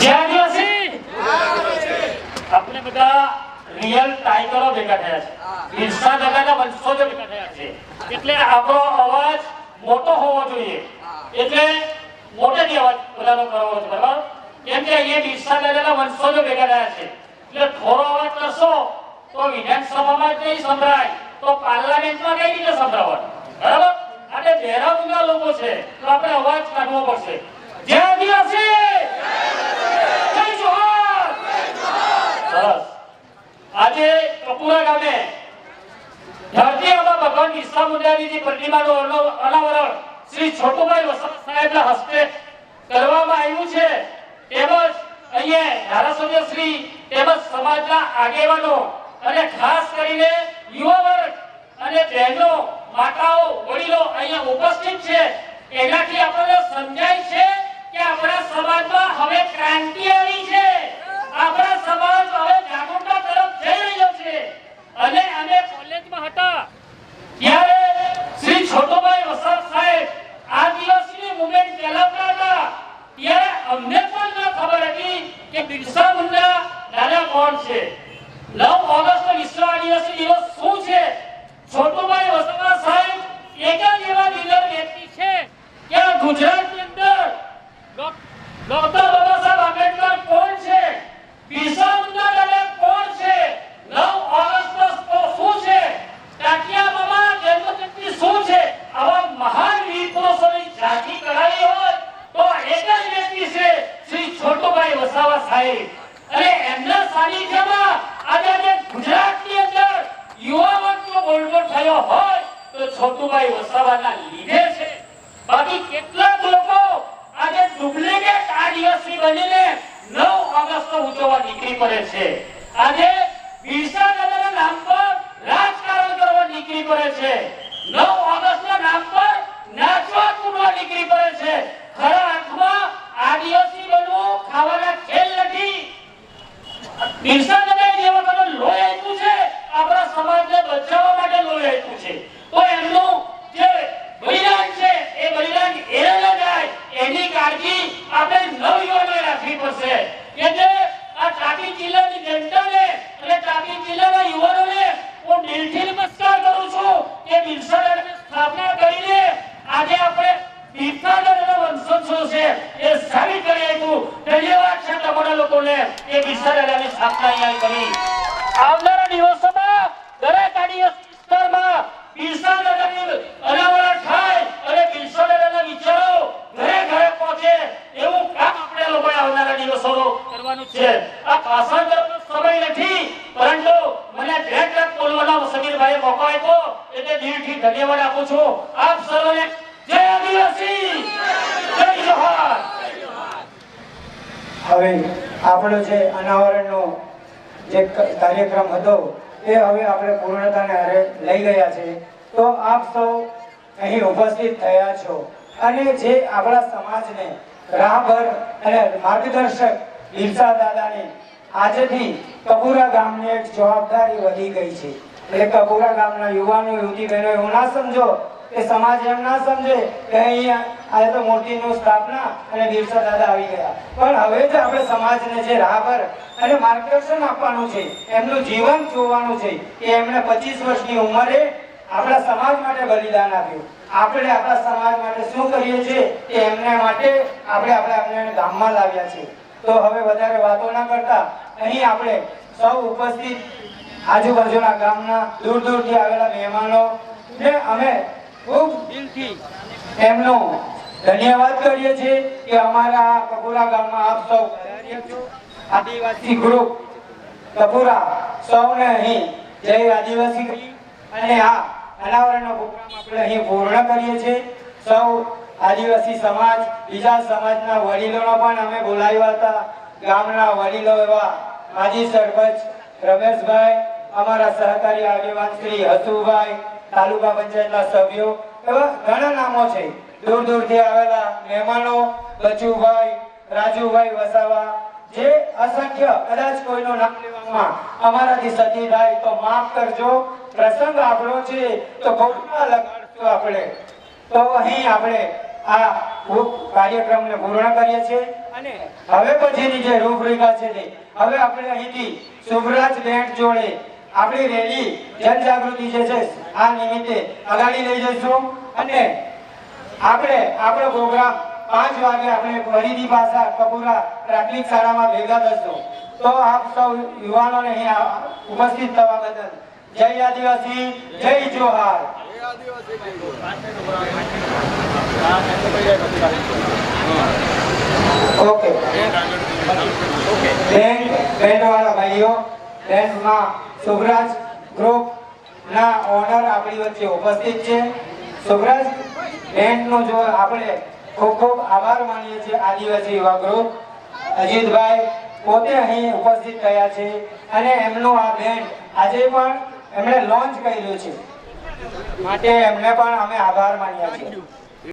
જય આદિવાસી! આપણે બધા રિયલ ટાઈગરો ભેગા થયા છે. બિરસા દાદાના વંશજો ભેગા થયા છે. એટલે આપણો અવાજ મોટો હોવો જોઈએ. એટલે મોટેથી અવાજ બધાનો કરવો છે બરાબર? કેમ કે અહીંયા બિરસા દાદાના વંશોજો ભેગા થયા છે. એટલે થોડો અવાજ કરશો તો વિધાનસભામાં જ નહીં સંભળાય તો પાર્લામેન્ટમાં કઈ રીતે સંભળાવવાનું? બરાબર? અને દેહરાદૂનના લોકો છે તો આપણે અવાજ કાઢવો પડશે. આજે કપુરા ગામે ધરતી ભગવાન બિરસા મુંડાજીની પ્રતિમાનું શ્રી છોટુભાઈ વસંત સાહેબના હસ્તે કરવામાં આવ્યું છે. તેમજ અહીંયા ધારાસભ્ય શ્રી તેમજ સમાજના આગેવાનો અને ખાસ કરીને યુવા વર્ગ અને બહેનો, માતાઓ, વડીલો અહીંયા ઉપસ્થિત છે. એનાથી આપણને સમજાય છે સમાજમાં હવે ક્રાંતિ આવી છે. આપણા સમાજ હવે જાગૃતતા તરફ જઈ રહ્યો છે. અને અમે કોલેજમાં હતા. ત્યારે શ્રી છોટોભાઈ વસાવ સાહેબ આદિવાસીની મુવમેન્ટ ચલાવતા હતા. ત્યારે અમને પણ ન ખબર હતી કે બિરસા મુંડા દાદા કોણ છે નવ ઓગસ્ટ વિશ્વ આદિવાસી દિવસ શું છે છોટુભાઈ વસાવા સાહેબ એક જ એવા લીડર વ્યક્તિ છે કે આ ગુજરાતની અંદર ડોક- ડોક્ટર બાબા સાહેબ છોટુભાઈ વસાવા સાહેબ. અને એમના સાનિધ્યમાં આજે જે ગુજરાતની અંદર યુવા વર્ગનો બોલબોલ થયો હોય તો છોટુભાઈ વસાવાના લીધે છે. બાકી આજે નવ ઓગસ્ટના નામ પર નાચવા કૂદવા નીકળી પડે છે. ખરા અર્થમાં આદિવાસી બનવું ખાવાના ખેલ નથી. બિરસા દાદાએ જે વખતે લોહી આપ્યું છે આપણા સમાજને બચાવવા માટે લોહી આપ્યું છે તો એમનું જે બલિદાન છે એ બલિદાન એરે ન જાય એની કાળજી આપણે નવયુવાનોએ રાખવી પડશે એટલે આ તાપી જિલ્લાની જનતાને અને તાપી જિલ્લાના યુવાનોને હું દિલથી નમસ્કાર કરું છું કે બિરસા દાદાની સ્થાપના કરીને આજે આપણે બિરસા દાદાના વંશજો છે એ સાબિત કરી આપ્યું ધન્યવાદ છે તમારા એ બિરસા દાદાની સ્થાપના અહીંયા કરી. આવનારા દિવસોમાં દરેક આદિવાસી વિસ્તારમાં બિરસા અનાવરણ થાય અને બિરસા વિચારો ઘરે ઘરે પહોંચે એવું કામ આપણે લોકો આવનારા દિવસોમાં કરવાનું છે. આ ભાષણ સમય નથી, પરંતુ મને બે ટ્રક બોલવાનો સમીરભાઈએ મોકો આપ્યો, એટલે દિલથી ધન્યવાદ આપું છું. આપ સર્વને જય આદિવાસી, જય જોહાર હવે આપણો જે અનાવરણનો જે કાર્યક્રમ હતો, એ હવે આપણે પૂર્ણતાને હારે લઈ ગયા છે. તો આપ સૌ અહીં ઉપસ્થિત થયા છો. અને જે આપણા સમાજને રાહબર અને માર્ગદર્શક બિરસા દાદાની આજથી કપુરા ગામની એક જવાબદારી વધી ગઈ છે. એટલે કપુરા ગામના યુવાનો યુવતી બહેનો એવું ના સમજો કે સમાજ એમ ના સમજે કે અહીંયા આજે તો મૂર્તિનું સ્થાપના અને બિરસા દાદા આવી ગયા. પણ હવે જ આપણે સમાજને જે રાહબર અને માર્ગદર્શન આપવાનું છે, એમનું જીવન જોવાનું છે કે એમણે પચીસ વર્ષની ઉંમરે આપણા સમાજ માટે બલિદાન આપ્યું. આપણે આપણા સમાજ માટે શું કરીએ છીએ કે એમને માટે આપણે આપણે એમને ગામમાં લાવ્યા છે તો હવે વધારે વાતો ના કરતા, અહીં આપણે સૌ ઉપસ્થિત આજુબાજુના ગામના દૂર દૂરથી આવેલા મહેમાનો ને અમે ખૂબ દિલથી એમનો ધન્યવાદ કરીએ છીએ કે અમારા કપુરા ગામમાં આપ સૌ. આદિવાસી ગ્રુપ કપુરા સૌને અહીં જય આદિવાસી અને આ અનાવરણનો પ્રોગ્રામ આપણે અહીં પૂર્ણ કરીએ છીએ. સૌ આદિવાસી સમાજ, બીજા સમાજના વડીલોનો પણ અમે બોલાવ્યા હતા. ગામના વડીલો એવા માજી સરપંચ રમેશભાઈ, અમારા સહકારી આગેવાન શ્રી હસુભાઈ તાલુકા પંચાયતના સભ્યો, એવા ઘણા નામો છે. દૂર દૂરથી આવેલા મહેમાનો, બચુભાઈ, રાજુભાઈ વસાવા, જે અસંખ્ય, કદાચ કોઈનો નામ લેવામાં અમારાથી સતી થાય, તો માફ કરજો. પ્રસંગ આપણો છે, તો ખોટા લગાડશું આપણે. તો અહીં આપણે આ કાર્યક્રમને પૂર્ણ કરીએ છીએ. અને હવે પછીની જે રૂપરેખા છે હવે આપણે અહીંથી શુભરાજ બેન્ડ જોડે આપણી રેલી જનજાગૃતિ જે છે, આ નિમિત્તે અગાડી લઈ જઈશું. અને આપણે, આપણો પ્રોગ્રામ પાંચ વાગે આપણે ફરીથી પાછા કપૂરા પ્રાથમિક શાળામાં ભેગા થશું તો આપ સૌ યુવાનોને અહીંયા ઉપસ્થિત થવા બદલ જય આદિવાસી, જય જોહાર. ઓકે. બેન બહેનવાળા ભાઈઓ બેન્ડમાં શુભરાજ ગ્રુપ ના ઓનર આપણી વચ્ચે ઉપસ્થિત છે. શુભરાજ બેન્ડનો જો આપણે ખૂબ ખૂબ આભાર માનીએ છીએ આદિવાસી યુવા ગ્રુપ, અજીતભાઈ પોતે અહીં ઉપસ્થિત થયા છે અને એમનું આ બેન્ડ આજે પણ એમણે લોન્ચ કર્યું છે. માટે એમને પણ અમે આભાર માન્યા છીએ.